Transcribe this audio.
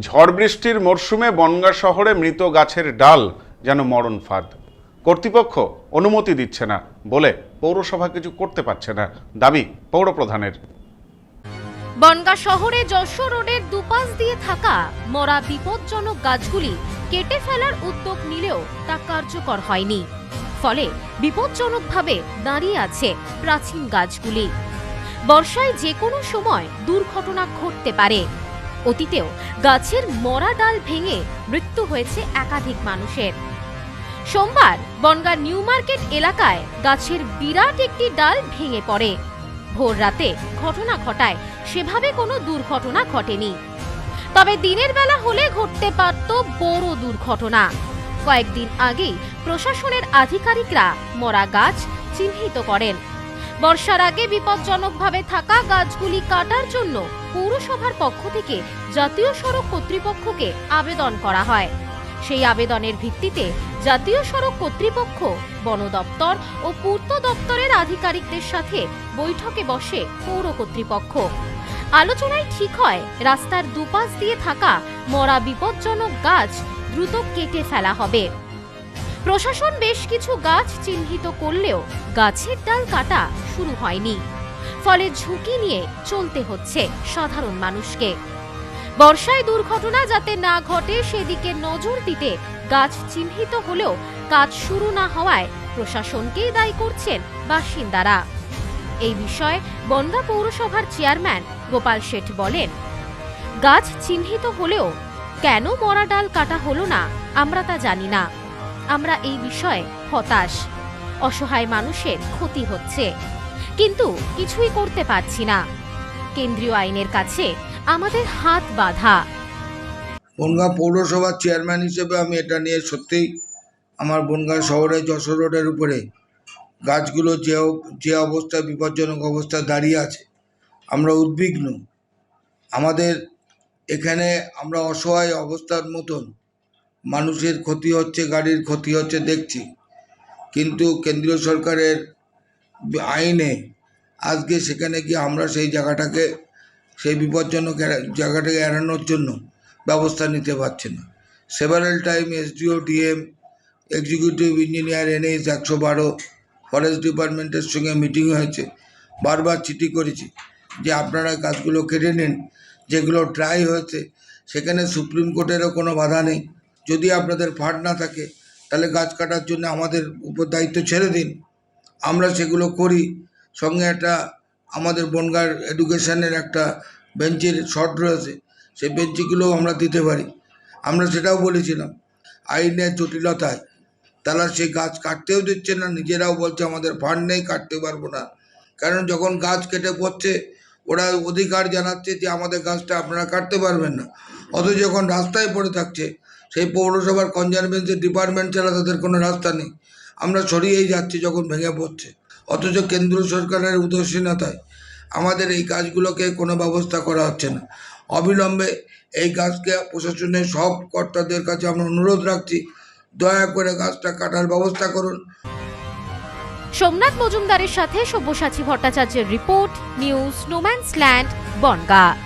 ঝড় বৃষ্টির মরশুমে বনগা শহরে মৃত গাছের ডাল যেন মরণ ফাঁদ। কর্তৃপক্ষ অনুমতি দিচ্ছে না বলে পৌরসভা কিছু করতে পারছে না, দাবি পৌরপ্রধানের। বনগা শহরে যশোর রোডের দুপাশ দিয়ে থাকা মরা বিপজ্জনক গাছগুলি কেটে ফেলার উদ্যোগ নিলেও তা কার্যকর হয়নি। ফলে বিপজ্জনকভাবে দাঁড়িয়ে আছে প্রাচীন গাছগুলি। বর্ষায় যে কোনো সময় দুর্ঘটনা ঘটতে পারে। অতীতেও গাছের মরা ডাল ভেঙে মৃত্যু হয়েছে একাধিক মানুষের। সোমবার বনগা নিউ মার্কেট এলাকায় গাছের বিরাট একটি ডাল ভেঙে পড়ে। ভোর রাতে ঘটনা ঘটায়, সেভাবে কোনো দুর্ঘটনা ঘটেনি। তবে দিনের বেলা হলে ঘটতে পারত বড় দুর্ঘটনা। কয়েকদিন আগেই প্রশাসনের আধিকারিকরা মরা গাছ চিহ্নিত করেন। বর্ষার আগে বিপজ্জনকভাবে থাকা গাছগুলি কাটার জন্য পৌরসভার পক্ষ থেকে জাতীয় সড়ক কর্তৃপক্ষকে আবেদন করা হয়। সেই আবেদনের ভিত্তিতে জাতীয় সড়ক কর্তৃপক্ষ, বন দপ্তর ও পূর্ত দপ্তরের আধিকারিকদের সাথে বৈঠকে বসে পৌর কর্তৃপক্ষ। আলোচনায় ঠিক হয়, রাস্তার দুপাশ দিয়ে থাকা মরা বিপজ্জনক গাছ দ্রুত কেটে ফেলা হবে। প্রশাসন বেশ কিছু গাছ চিহ্নিত করলেও গাছের ডাল কাটা শুরু হয়নি। ফলে ঝুঁকি নিয়ে চলতে হচ্ছে সাধারণ মানুষকে। বর্ষায় দুর্ঘটনা যাতে না ঘটে, সেদিকে নজর দিতে গাছ চিহ্নিত হলেও কাজ শুরু না হওয়ায় প্রশাসনকেই দায়ী করছেন বাসিন্দারা। এই বিষয়ে বনগা পৌরসভার চেয়ারম্যান গোপাল শেঠ বলেন, গাছ চিহ্নিত হলেও কেন মরা ডাল কাটা হলো না, আমরা তা জানি না। আমরা এই বিষয়ে হতাশ। অসহায় মানুষের ক্ষতি হচ্ছে। কিন্তু কিছুই করতে পারছি না। কেন্দ্রীয় আইনের কাছে আমাদের হাত বাঁধা। বনগাঁ পৌরসভার চেয়ারম্যান হিসেবে আমি এটা নিয়ে সত্যিই আমার বনগাঁ শহরে যশোর রোডের উপরে গাছগুলো যে যে অবস্থায় বিপজ্জনক অবস্থায় দাঁড়িয়ে আছে, আমরা উদ্বিগ্ন। আমাদের এখানে আমরা অসহায় অবস্থার মতন মানুষের ক্ষতি হচ্ছে, গাড়ির ক্ষতি হচ্ছে দেখছি। কিন্তু কেন্দ্রীয় সরকারের আইনে আজকে সেখানে গিয়ে আমরা সেই জায়গাটাকে, সেই বিপজ্জনক জায়গাটাকে এড়ানোর জন্য ব্যবস্থা নিতে পারছে না। Several time SDO, DM, executive engineer NS একশো বারো, ফরেস্ট ডিপার্টমেন্টের সঙ্গে মিটিং হয়েছে, বারবার চিঠি করেছি যে আপনারা কাজগুলো কেটে নিন, যেগুলো ড্রাই হয়েছে, সেখানে সুপ্রিম কোর্টেরও কোনো বাধা নেই। যদি আপনাদের ফান্ড না থাকে, তাহলে গাছ কাটার জন্য আমাদের উপর দায়িত্ব ছেড়ে দিন। আমরা সেগুলো করি। সঙ্গে একটা আমাদের বনগার এডুকেশনের একটা বেঞ্চের শর্ট রয়েছে, সেই বেঞ্চিগুলোও আমরা দিতে পারি। আমরা সেটাও বলেছিলাম আইনের জটিলতায়। তারা সেই গাছ কাটতেও দিচ্ছে না, নিজেরাও বলছে আমাদের ফান্ড নেই, কাটতে পারব না। কারণ যখন গাছ কেটে পড়ছে, ওরা অধিকার জানাচ্ছে যে আমাদের গাছটা আপনারা কাটতে পারবেন না। অথচ যখন রাস্তায় পড়ে থাকছে সেই পৌরসভার কনজারভেন্সি ডিপার্টমেন্ট ছাড়া তাদের কোনো রাস্তা নেই। আমরা সরিয়েই যাচ্ছি যখন ভেঙে পড়ছে। অথচ কেন্দ্র সরকারের উদাসীনতায় আমাদের এই কাজগুলোকে কোনো ব্যবস্থা করা হচ্ছে না। অবিলম্বে এই গাছকে প্রশাসনের সব কর্তাদের কাছে আমরা অনুরোধ রাখছি, দয়া করে গাছটা কাটার ব্যবস্থা করুন। সোমনাথ মজুমদারের সাথে সব্যসাচী ভট্টাচার্যের report, news no man's land Bongaon.